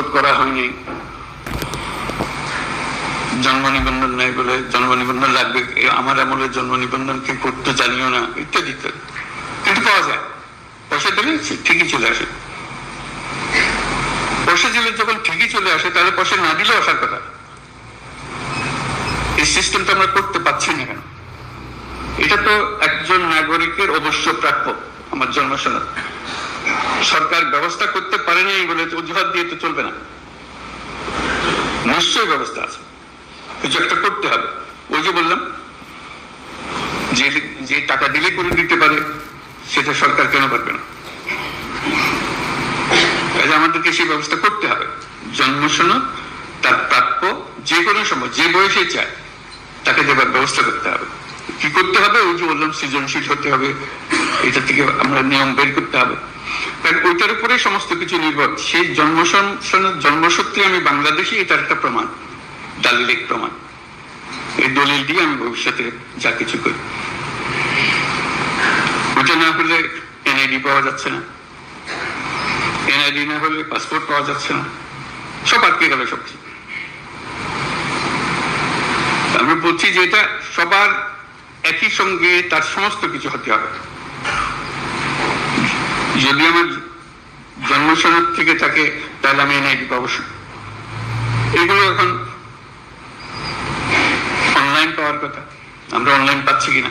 Passport করা হয়নি। জন্ম নিবন্ধন নেই বলে জন্ম নিবন্ধন লাগবে আমার আমলে জন্ম নিবন্ধন কি করতে জানিও না, ইত্যাদি ইত্যাদি। পাওয়া যায়। পয়সা দিলে ঠিকই চলে আসে। পয়সা দিলে যখন ঠিকই চলে আসে, তাহলে পয়সা না দিলেও আসার কথা। এই সিস্টেমটা আমরা করতে পারছি না কেন? এটা তো একজন নাগরিকের অবশ্য প্রাপ্য, আমার জন্মসনদ। সরকার ব্যবস্থা করতে পারে নাই বলে অজুহাত দিয়ে তো চলবে না। নিশ্চয়ই ব্যবস্থা আছে। কিছু একটা করতে হবে। ওই যে বললাম, যে যে টাকা দিলে করে দিতে পারে, সেটা সরকার কেন পারবে না? কাজে আমাদেরকে সেই ব্যবস্থা করতে হবে। জন্ম সনদ, তার প্রাপ্য যে কোনো সময়, যে বয়সে চায়, তাকে দেবার ব্যবস্থা করতে হবে। কি করতে হবে? ওই যে বললাম, সৃজনশীল হতে হবে এটা থেকে আমরা নিয়ম বের করতে হবে। ওইটার উপরে সমস্ত কিছু নির্ভর। সেই জন্ম সন- সনদ জন্মসূত্রে আমি বাংলাদেশি, এটার একটা প্রমাণ। দালিলিক প্রমাণ। এই দলিল দিয়ে আমি ভবিষ্যতে যা কিছু করি। ওটা না হলে এনআইডি পাওয়া যাচ্ছে না। এনআইডি না হলে পাসপোর্ট পাওয়া যাচ্ছে না। সব আটকে গেল সব আমি বলছি যে এটা সবার একই সঙ্গে তার সমস্ত কিছু হতে হবে। যদি আমার জন্মসনদ থেকে থাকে, তাহলে আমি এনআইডি পাবো এগুলো এখন অনলাইন পাওয়ার কথা। আমরা অনলাইন পাচ্ছি কিনা?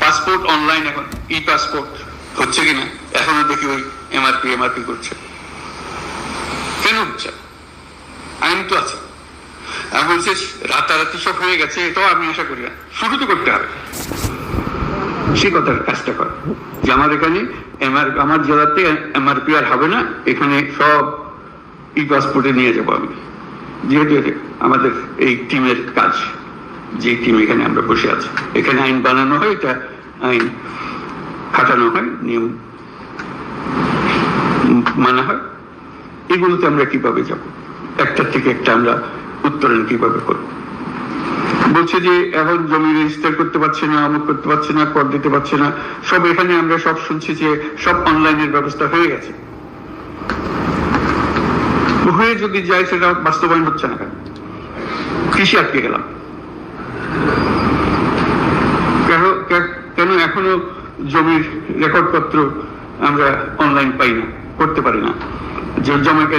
পাসপোর্ট অনলাইন এখন ই পাসপোর্ট হচ্ছে কিনা? এখনও দেখি ওই এমআরপি এমআরপি করছে। কেন হচ্ছে? আইন তো আছে। আমি বলছি রাতারাতি সব হয়ে গেছে, এটাও আমি আশা করি না। শুরু তো করতে হবে। সে কথার কাজটা কর। যে আমার এখানে আমার জেলাতে এমআরপি আর হবে না, এখানে সব ই পাসপোর্টে নিয়ে যাব আমি। যেহেতু আমাদের এই টিমের কাজ, যে টিম এখানে আমরা বসে আছি। এখানে আইন বানানো হয়, এটা আইন খাটানো হয়, নিয়ম মানা হয়। এগুলোতে আমরা কীভাবে যাব? একটার থেকে একটা আমরা উত্তরণ কীভাবে করব? বলছে যে এখন জমি রেজিস্টার করতে পারছে না অমুক করতে পারছে না, কর দিতে পারছে না। সব এখানে আমরা সব শুনছি যে সব অনলাইনের ব্যবস্থা হয়ে গেছে। হয়ে যদি যায় সেটা বাস্তবায়ন হচ্ছে না কৃষি আটকে গেলাম। কেন এখনও জমির রেকর্ডপত্র আমরা অনলাইন পাই না, করতে পারি না। যে জমাকে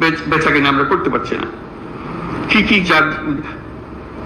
বেচ- কিনে আমরা করতে পারছি না। কি কি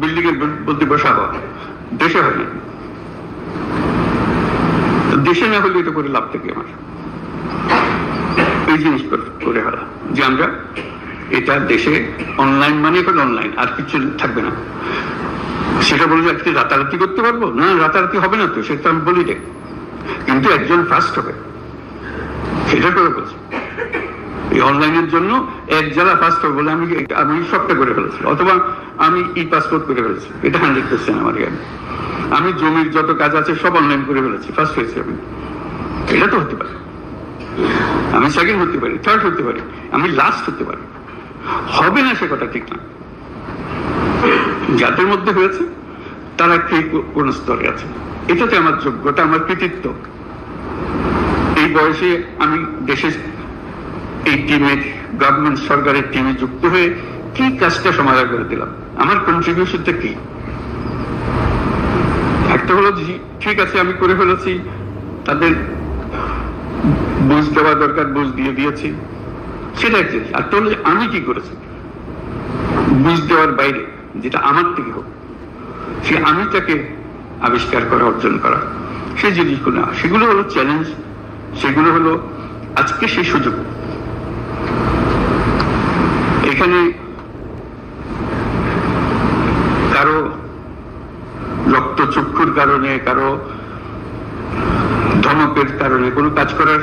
বিল্ডিং এর বলতে বসা হয় দেশে না দেশে না হলে এটা করে লাভ থেকে আমার। এই জিনিস করে- ফেলা যে আমরা এটা দেশে অনলাইন মানে এখন অনলাইন আর কিছু থাকবে না। সেটা বললে আজকে রাতারাতি করতে পারব? না, রাতারাতি হবে না তো, সেটা আমি বলি রে কিন্তু একজন ফার্স্ট হবে। সেটা করে বলছি। এই অনলাইনের জন্য এক জেলা হবে বলে আমি আমি সবটা করে ফেলেছি। অথবা আমি ই পাসপোর্ট করে ফেলেছি। এটা হান্ড্রেড পার্সেন্ট আমার জ্ঞান। আমি জমির যত কাজ আছে সব অনলাইন করে ফেলেছি। ফার্স্ট হয়েছি আমি। এটা তো হতে পারে। আমি সেকেন্ড হতে পারি থার্ড হতে পারি, আমি লাস্ট হতে পারি। হবে না সে কথা ঠিক না। যাদের মধ্যে হয়েছে, তারা কে কোন স্তরে আছে? এটাতে আমার যোগ্যতা, আমার কৃতিত্ব। এই বয়সে আমি দেশের এই টিমের গভর্নমেন্ট সরকারের টিমে যুক্ত হয়ে কি কাজটা সমাধান করে দিলাম? আমার কন্ট্রিবিউশনটা কি? একটা হলো ঠিক আছে, আমি করে ফেলেছি, তাদের বুঝ দেওয়া দরকার, বুঝ দিয়ে দিয়েছি। সেটা এক জিনিস। আর তো হলো যে আমি কি করেছি? বুঝ দেওয়ার বাইরে, যেটা আমার থেকে হোক, সে আমিটাকে আবিষ্কার করা, অর্জন করা। সেই জিনিসগুলো, সেগুলো হলো চ্যালেঞ্জ সেগুলো হলো আজকে সেই সুযোগ। এখানে কারও রক্তচক্ষুর কারণে, কারও ধমকের কারণে কোনো কাজ করার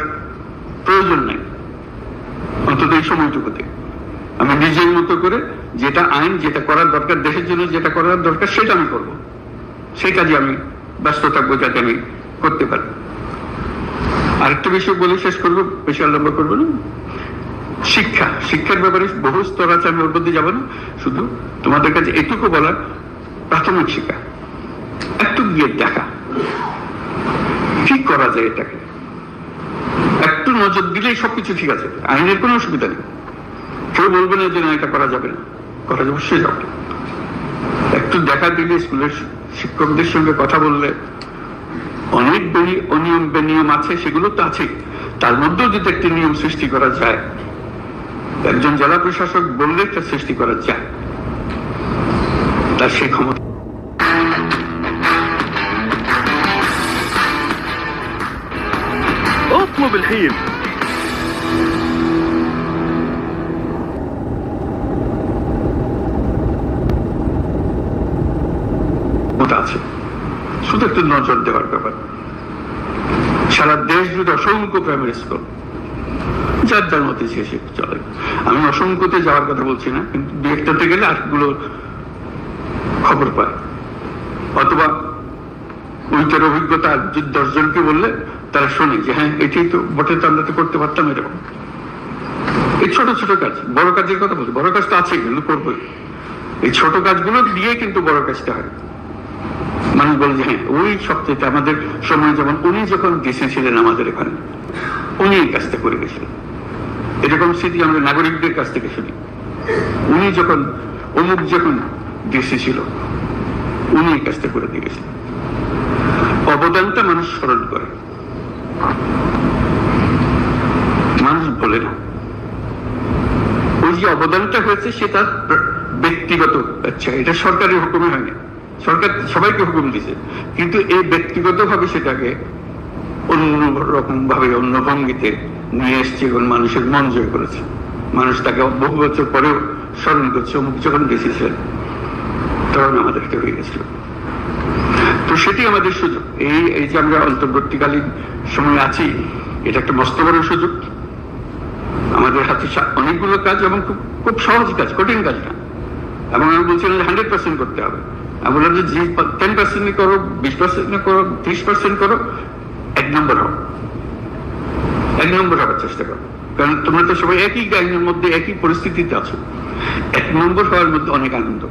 প্রয়োজন নেই। অন্তত এই সময়টুকুতে। আমি নিজের মতো করে যেটা আইন, যেটা করার দরকার, দেশের জন্য যেটা করার দরকার, সেটা আমি করব। সেই কাজে আমি ব্যস্ত থাকব যাতে আমি করতে পারি। আরেকটা বিষয় বলে শেষ করব, বেশি লম্বা করব না। শিক্ষা। শিক্ষার ব্যাপারে বহু স্তর আছে, আমি ওর মধ্যে যাব না। শুধু তোমাদের কাছে এটুকু বলার প্রাথমিক শিক্ষা। একটু গিয়ে দেখা। ঠিক করা যায় এটাকে? একটু নজর দিলেই সবকিছু ঠিক আছে। আইনের কোনো অসুবিধা নেই। কেউ বলবে না যে না, এটা করা যাবে না। করা যাবে অবশ্যই যাবে। একটু দেখা দিলে স্কুলের শিক্ষকদের সঙ্গে কথা বললে। অনেক বেনি- অনিয়ম বেনিয়ম আছে, সেগুলো তো আছে তার মধ্যেও যদি একটি নিয়ম সৃষ্টি করা যায় একজন জেলা প্রশাসক বললে তা সৃষ্টি করা যায় তার সেই ক্ষমতা اطلب الحين ক্ষমতা আছে শুধু একটু নজর দেওয়ার ব্যাপার সারা দেশ জুড়ে অসংখ্য প্রাইমারি স্কুল যার যার মধ্যে সে সে চলে। আমি অসংখ্যতে যাওয়ার কথা বলছি না, কিন্তু দু একটাতে গেলে আটগুলো খবর পায় অথবা ওইটার অভিজ্ঞতা আর দশজনকে বললে, তারা শোনে যে হ্যাঁ এটাই তো, বটে তো আমরা তো করতে পারতাম এরকম। এই ছোট ছোট কাজ, বড় কাজের কথা বলছি, বড় কাজ তো আছে কিন্তু করবোই। এই ছোট কাজগুলো দিয়ে কিন্তু বড় কাজটা হয়। মানুষ বলে যে হ্যাঁ ওই সবচেয়ে আমাদের সময় যেমন, উনি যখন ডিসি ছিলেন আমাদের এখানে, উনি এই কাজটা করে গেছিলেন। এরকম স্মৃতি আমরা নাগরিকদের কাছ থেকে শুনি। উনি যখন, অমুক যখন ডিসি ছিল, উনি এই কাজটা করে দিয়ে গেছিলেন অবদানটা মানুষ স্মরণ করে। মানুষ বলে না। ওই যে অবদানটা হয়েছে, সে তার ব্যক্তিগত আচ্ছা এটা সরকারের হুকুমে হয়নি। সরকার সবাইকে হুকুম দিছে কিন্তু এই ব্যক্তিগত ভাবে সেটাকে অন্য রকম ভাবে অন্য ভঙ্গিতে নিয়ে এসছে এবং মানুষের মন জয় করেছে। মানুষ তাকে বহু বছর পরেও স্মরণ করছে, অমুক যখন বেঁচেছিলেন, তখন আমাদেরকে হয়ে গেছিল। তো সেটি আমাদের সুযোগ। এই এই যে আমরা অন্তর্বর্তীকালীন সময় আছি, এটা একটা মস্ত বড় সুযোগ। আমাদের হাতে অনেকগুলো কাজ এবং খুব খুব সহজ কাজ, কঠিন কাজ না এবং আমি বলছিলাম যে হান্ড্রেড পার্সেন্ট করতে হবে। আমি বললাম যে টেন পার্সেন্ট করো, বিশ পার্সেন্ট করো, ত্রিশ পার্সেন্ট করো, এক নম্বর হও। এক নম্বর হওয়ার চেষ্টা করো। কারণ তোমরা তো সবাই একই গাইনের মধ্যে, একই পরিস্থিতিতে আছো। এক নম্বর হওয়ার মধ্যে অনেক আনন্দ।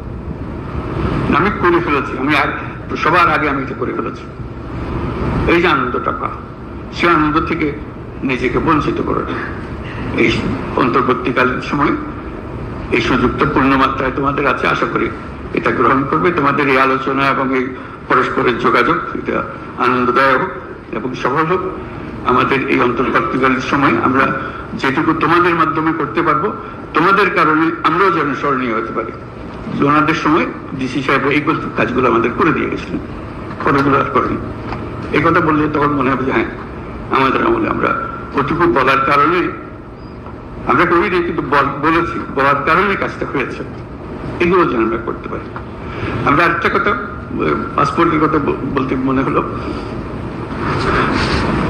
আমি করে ফেলেছি। আমি আর সবার আগে আমি এটা করে ফেলেছি। এই যে আনন্দটা পা সে আনন্দ থেকে নিজেকে বঞ্চিত করে এই অন্তর্বর্তীকালীন সময় এই সুযোগটা পূর্ণ মাত্রায় তোমাদের আছে। আশা করি এটা গ্রহণ করবে। তোমাদের এই আলোচনা এবং এই পরস্পরের যোগাযোগ, এটা আনন্দদায়ক এবং সফল হোক। আমাদের এই অন্তর্বর্তীকালীন সময় আমরা যেটুকু তোমাদের মাধ্যমে করতে পারব, তোমাদের কারণে আমরাও যেন স্মরণীয় হতে পারি। ওনাদের সময় ডিসি সাহেব এই কাজগুলো আমাদের করে দিয়ে গেছিলেন। পরেগুলো আর করেনি। এই কথা বললে তখন মনে হবে যে হ্যাঁ আমাদের আমলে আমরা ওটুকু বলার কারণে আমরা করিনি কিন্তু বলেছি, বলার কারণে কাজটা হয়েছে। এগুলো যেন আমরা করতে পারি। আমরা আরেকটা কথা, পাসপোর্টের কথা বলতে মনে হলো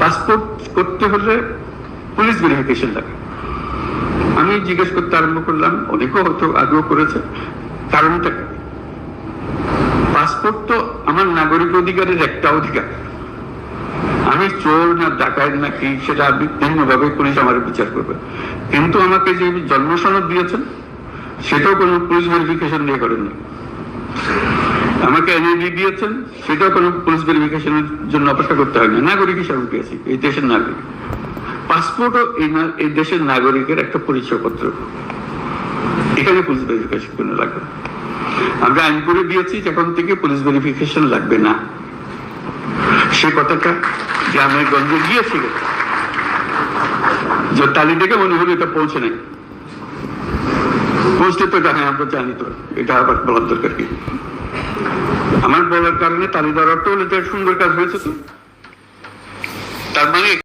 পাসপোর্ট করতে হলে পুলিশ ভেরিফিকেশন লাগে। আমি জিজ্ঞেস করতে আরম্ভ করলাম, অনেকেও হয়তো আগেও করেছে। কারণটা পাসপোর্ট তো আমার নাগরিক অধিকারের একটা অধিকার। আমি চোর না ডাকাত না কি, সেটা বিভিন্ন ভাবে পুলিশ আমার বিচার করবে। কিন্তু আমাকে যে জন্ম সনদ দিয়েছেন, সেটাও কোনো পুলিশ ভেরিফিকেশন দিয়ে করেননি। আমাকে এনআইডি দিয়েছেন, সেটাও কোনো পুলিশ ভেরিফিকেশনের জন্য অপেক্ষা করতে হয় না। নাগরিক হিসাবে পেয়েছি, এই দেশের নাগরিক। পাসপোর্টও এই দেশের নাগরিকের একটা পরিচয়পত্র। এখানে পুলিশ ভেরিফিকেশন কোনো লাগবে। আমরা আইন করে দিয়েছি, যখন থেকে পুলিশ ভেরিফিকেশন লাগবে না। সে কথাটা গ্রামের গঞ্জে গিয়েছিল। যে তালি দেখে মনে হলো এটা পৌঁছে নাই। পৌঁছতে তো এটা আমরা জানি তো, এটা আবার বলার দরকার কি? আমার বলার কারণে অর্থ হলো তো সুন্দর কাজ হয়েছে তো। তার মানে